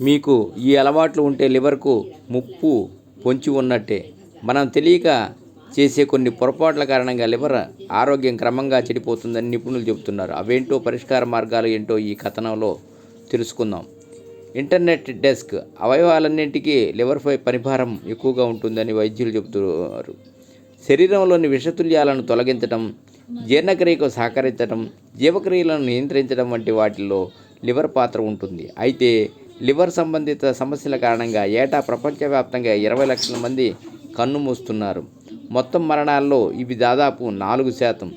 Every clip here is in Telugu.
మీకు ఈ అలవాట్లు ఉంటే లివర్కు ముప్పు పొంచి ఉన్నట్టే. మనం తెలియక చేసే కొన్ని పొరపాట్ల కారణంగా లివర్ ఆరోగ్యం క్రమంగా చెడిపోతుందని నిపుణులు చెబుతున్నారు. అవేంటో పరిష్కార మార్గాలు ఏంటో ఈ కథనంలో తెలుసుకుందాం. ఇంటర్నెట్ డెస్క్ అవయవాలన్నింటికీ లివర్పై పనిభారం ఎక్కువగా ఉంటుందని వైద్యులు చెబుతున్నారు. శరీరంలోని విషతుల్యాలను తొలగించడం జీర్ణక్రియకు సహకరించడం జీవక్రియలను నియంత్రించడం వంటి వాటిల్లో లివర్ పాత్ర ఉంటుంది. అయితే లివర్ సంబంధిత సమస్యల కారణంగా ఏటా ప్రపంచవ్యాప్తంగా ఇరవై లక్షల మంది కన్ను మూస్తున్నారు. మొత్తం మరణాల్లో ఇవి దాదాపు నాలుగు శాతం.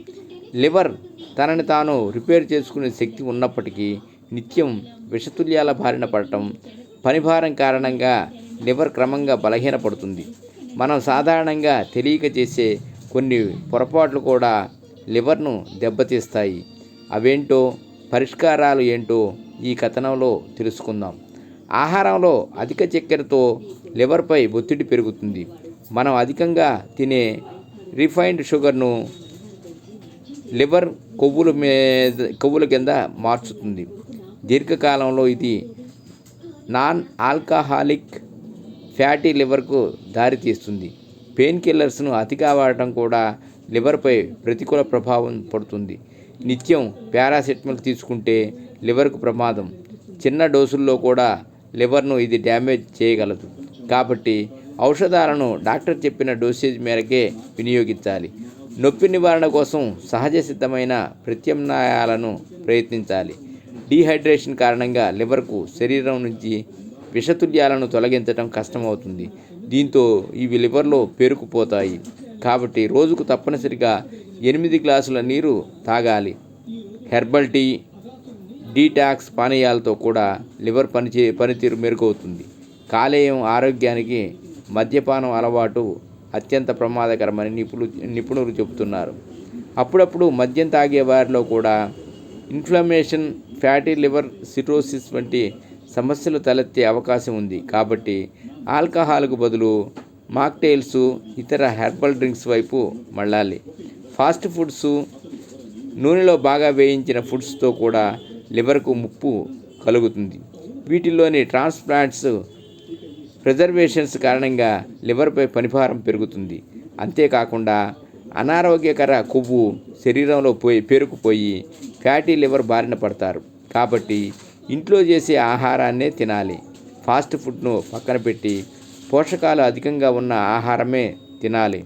లివర్ తనని తాను రిపేర్ చేసుకునే శక్తి ఉన్నప్పటికీ నిత్యం విషతుల్యాల బారిన పడటం పనిభారం కారణంగా లివర్ క్రమంగా బలహీనపడుతుంది. మనం సాధారణంగా తెలియక చేసే కొన్ని పొరపాట్లు కూడా లివర్ను దెబ్బతీస్తాయి. అవేంటో పరిష్కారాలు ఏంటో ఈ కథనంలో తెలుసుకుందాం. ఆహారంలో అధిక చక్కెరతో లివర్పై ఒత్తిడి పెరుగుతుంది. మనం అధికంగా తినే రిఫైన్డ్ షుగర్ను లివర్ కొవ్వుల మీద కొవ్వుల కింద మార్చుతుంది. దీర్ఘకాలంలో ఇది నాన్ ఆల్కహాలిక్ ఫ్యాటీ లివర్కు దారితీస్తుంది. పెయిన్ కిల్లర్స్ను అతిగా వాడటం కూడా లివర్పై ప్రతికూల ప్రభావం పడుతుంది. నిత్యం పారాసెటమాల్ తీసుకుంటే లివర్కు ప్రమాదం. చిన్న డోసుల్లో కూడా లివర్ను ఇది డ్యామేజ్ చేయగలదు. కాబట్టి ఔషధాలను డాక్టర్ చెప్పిన డోసేజ్ మేరకే వినియోగించాలి. నొప్పి నివారణ కోసం సహజ సిద్ధమైన ప్రత్యామ్నాయాలను ప్రయత్నించాలి. డీహైడ్రేషన్ కారణంగా లివర్కు శరీరం నుంచి విషతుల్యాలను తొలగించడం కష్టమవుతుంది. దీంతో ఇవి లివర్లో పేరుకుపోతాయి. కాబట్టి రోజుకు తప్పనిసరిగా ఎనిమిది గ్లాసుల నీరు తాగాలి. హెర్బల్ టీ డీటాక్స్ పానీయాలతో కూడా లివర్ పనిచే పనితీరు మెరుగవుతుంది. కాలేయం ఆరోగ్యానికి మద్యపానం అలవాటు అత్యంత ప్రమాదకరమని నిపుణులు నిపుణులు చెబుతున్నారు. అప్పుడప్పుడు మద్యం తాగే వారిలో కూడా ఇన్ఫ్లమేషన్ ఫ్యాటీ లివర్ సిరోసిస్ వంటి సమస్యలు తలెత్తే అవకాశం ఉంది. కాబట్టి ఆల్కహాల్కు బదులు మాక్టైల్స్ ఇతర హెర్బల్ డ్రింక్స్ వైపు మళ్ళాలి. ఫాస్ట్ ఫుడ్స్ నూనెలో బాగా వేయించిన ఫుడ్స్తో కూడా లివర్కు ముప్పు కలుగుతుంది. వీటిల్లోని ట్రాన్స్ప్లాంట్స్ ప్రిజర్వేషన్స్ కారణంగా లివర్పై పనిభారం పెరుగుతుంది. అంతేకాకుండా అనారోగ్యకర కొవ్వు శరీరంలో పోయి పేరుకుపోయి ఫ్యాటీ లివర్ బారిన పడతారు. కాబట్టి ఇంట్లో చేసే ఆహారాన్నే తినాలి. ఫాస్ట్ ఫుడ్ను పక్కన పెట్టి పోషకాలు అధికంగా ఉన్న ఆహారమే తినాలి.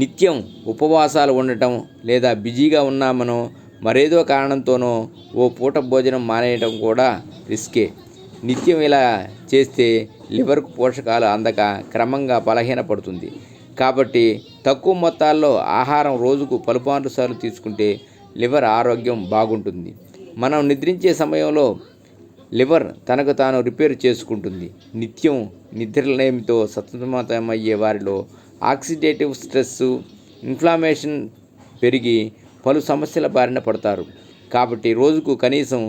నిత్యం ఉపవాసాలు ఉండటం లేదా బిజీగా ఉన్నామనో మరేదో కారణంతోనో ఓ పూట భోజనం మానేయడం కూడా రిస్కే. నిత్యం ఇలా చేస్తే లివర్కు పోషకాలు అందక క్రమంగా బలహీనపడుతుంది. కాబట్టి తక్కువ మొత్తాల్లో ఆహారం రోజుకు పలుపార్లు సార్లు తీసుకుంటే లివర్ ఆరోగ్యం బాగుంటుంది. మనం నిద్రించే సమయంలో లివర్ తనకు తాను రిపేర్ చేసుకుంటుంది. నిత్యం నిద్రలేమితో సతమతమయ్యే వారిలో ఆక్సిడేటివ్ స్ట్రెస్ ఇన్ఫ్లామేషన్ పెరిగి పలు సమస్యల బారిన పడతారు. కాబట్టి రోజుకు కనీసం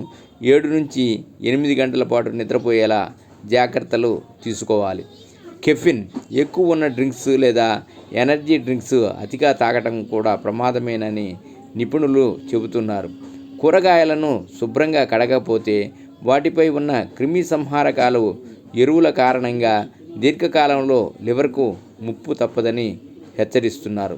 ఏడు నుంచి ఎనిమిది గంటల పాటు నిద్రపోయేలా జాగ్రత్తలు తీసుకోవాలి. కెఫిన్ ఎక్కువ ఉన్న డ్రింక్స్ లేదా ఎనర్జీ డ్రింక్స్ అతిగా తాగటం కూడా ప్రమాదమేనని నిపుణులు చెబుతున్నారు. కూరగాయలను శుభ్రంగా కడగకపోతే వాటిపై ఉన్న క్రిమి సంహారకాలు ఎరువుల కారణంగా దీర్ఘకాలంలో లివర్కు ముప్పు తప్పదని హెచ్చరిస్తున్నారు.